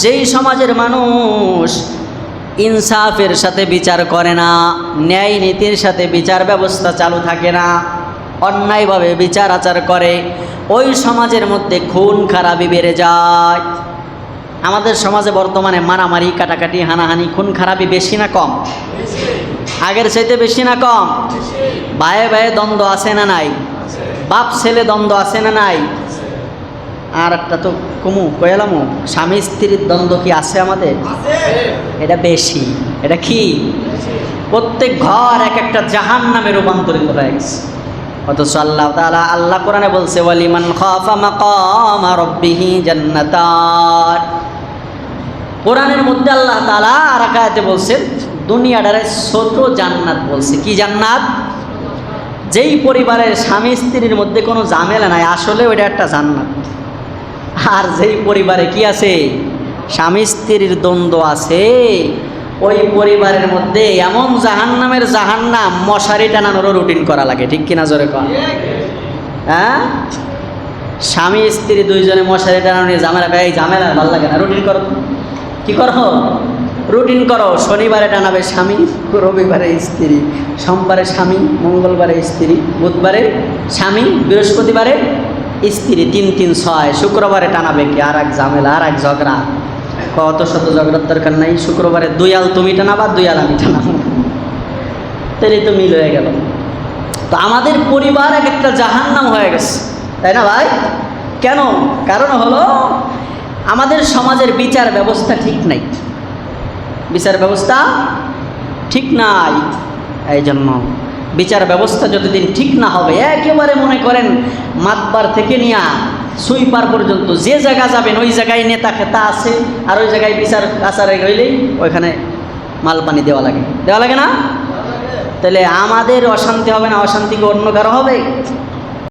যেই সমাজের মানুষ ইনসাফের সাথে বিচার করে না ন্যায় নীতির সাথে বিচার ব্যবস্থা চালু থাকে না অন্যায়ভাবে বিচার আচার করে ওই সমাজের মধ্যে খুন খারাপি বেড়ে যায়। আমাদের সমাজে বর্তমানে মারামারি কাটাকাটি হানাহানি খুন খারাপি বেশি না কম? আগের চাইতে বেশি না কম? ভাইয়ে ভাইয়ে দ্বন্দ্ব আছে না নাই? বাপ ছেলে দ্বন্দ্ব আছে না নাই? আর একটা তো কমু কয়ালামু স্বামী স্ত্রীর দ্বন্দ্ব কি আছে আমাদের? এটা বেশি। এটা কি? প্রত্যেক ঘর এক একটা জাহান নামে রূপান্তরিত হয়ে গেছে। অথচ আল্লাহ তাআলা আল্লাহ কোরআনে বলছে ওয়ালিমান খাফা মাকামা রাব্বিহি জান্নাতান। কোরআনের মধ্যে আল্লাহ তাআলা আর এক আয়াতে বলছেন দুনিয়াটারে ছোট জান্নাত বলছে। কি জান্নাত? যেই পরিবারের স্বামী স্ত্রীর মধ্যে কোনো ঝামেলা নাই আসলে ওইটা একটা জান্নাত। আর যেই পরিবারে কি আছে? স্বামী স্ত্রীর দ্বন্দ্ব আছে। ওই পরিবারের মধ্যে এমন জাহান্নামের জাহান্নাম, মশারি টানানোরও রুটিন করা লাগে, ঠিক কিনা জোরে কর হ্যাঁ? স্বামী স্ত্রী দুইজনে মশারি টানানো নিয়ে ঝামেলা এই ঝামেলা ভালো লাগে না রুটিন করো। কি করো? রুটিন করো, শনিবারে টানাবে স্বামী, রবিবারে স্ত্রী, সোমবারে স্বামী, মঙ্গলবারে স্ত্রী, বুধবারে স্বামী, বৃহস্পতিবারে স্ত্রী তিন তিন ছয়, শুক্রবারে টানাবে কি? আর এক ঝামেলা, আর এক ঝগড়া। কত শত ঝগড়ার দরকার নাই, শুক্রবারে দুই আল তুমি টানাবা, দুই আল আমি টানাবো। তাহলে তো মিল হয়ে গেল। তো আমাদের পরিবার এক একটা জাহান্নাম হয়ে গেছে। তাই না ভাই? কেন? কারণ হলো, আমাদের সমাজের বিচার ব্যবস্থা ঠিক নাই। বিচার ব্যবস্থা ঠিক নাই। এই জন্য বিচার ব্যবস্থা যতদিন ঠিক না হবে, একেবারে মনে করেন মাতবার থেকে নিয়া সুইপার পর্যন্ত যে জায়গা যাবেন, ওই জায়গায় নেতা খেতা আছে, আর ওই জায়গায় বিচার আচারে হইলেই ওইখানে মাল পানি দেওয়া লাগে। দেওয়া লাগে না? তাহলে আমাদের অশান্তি হবে না? অশান্তি কি অন্য কারও হবে?